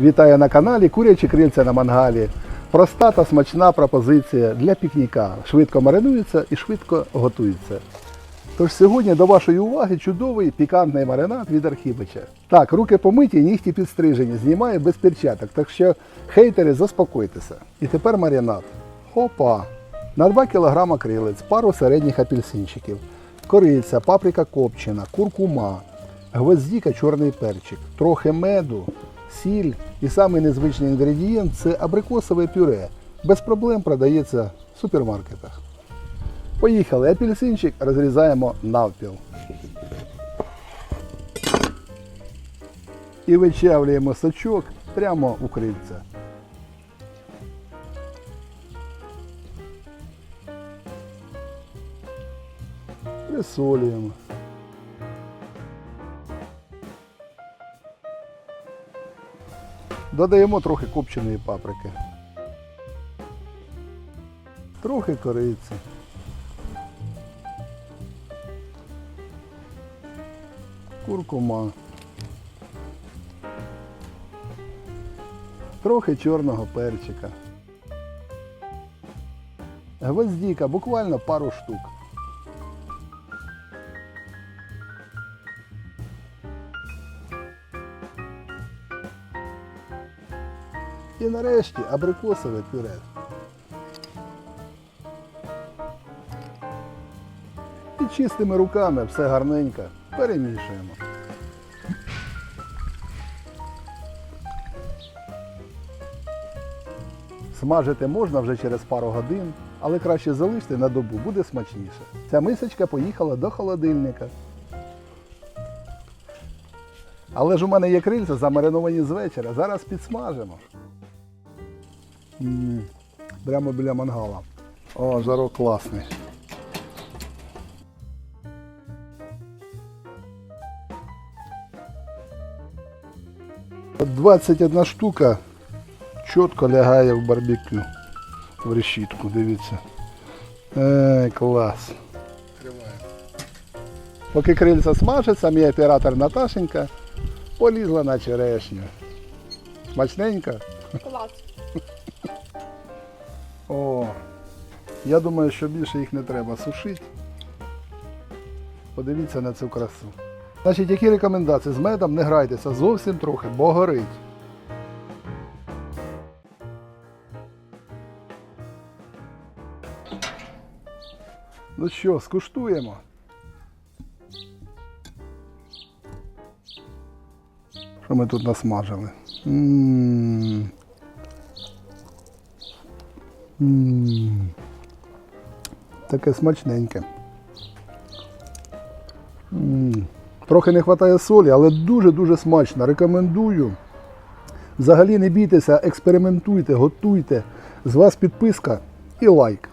Вітаю на каналі Курячі крильця на мангалі. Проста та смачна пропозиція для пікніка. Швидко маринується і швидко готується. Тож сьогодні до вашої уваги чудовий пікантний маринад від Архіпича. Так, руки помиті, нігті підстрижені, знімаю без перчаток, так що хейтери, заспокойтеся. І тепер маринад. Хопа! На 2 кг крилець, пару середніх апельсинчиків, кориця, паприка копчена, куркума, гвоздіка, чорний перчик, трохи меду, сіль і самий незвичний інгредієнт це абрикосове пюре. Без проблем продається в супермаркетах. Поїхали. Апельсинчик розрізаємо навпіл. І вичавлюємо сачок прямо у крильця. Присолюємо. Додаємо трохи копченої паприки. Трохи кориці. Куркума. Трохи чорного перчика. Гвоздіка, буквально пару штук. І нарешті абрикосове пюре. І чистими руками все гарненько перемішуємо. Смажити можна вже через пару годин, але краще залишити на добу, буде смачніше. Ця мисочка поїхала до холодильника. Але ж у мене є крильця замариновані з вечора. Зараз підсмажимо. Прямо біля мангала. О, жарок класний. От 21 штука чітко лягає в барбекю. В решітку, дивіться. Ей, клас. Поки крильця смажаться, мій оператор Наташенька полізла на черешню. Смачненько? Клас. О, я думаю, що більше їх не треба сушити. Подивіться на цю красу. Значить, які рекомендації? З медом не грайтеся зовсім трохи, бо горить. Ну що, скуштуємо. Що ми тут насмажили? М. М. Таке смачненьке. Трохи не вистачає солі, але дуже-дуже смачно. Рекомендую. Взагалі не бійтеся, експериментуйте, готуйте. З вас підписка і лайк.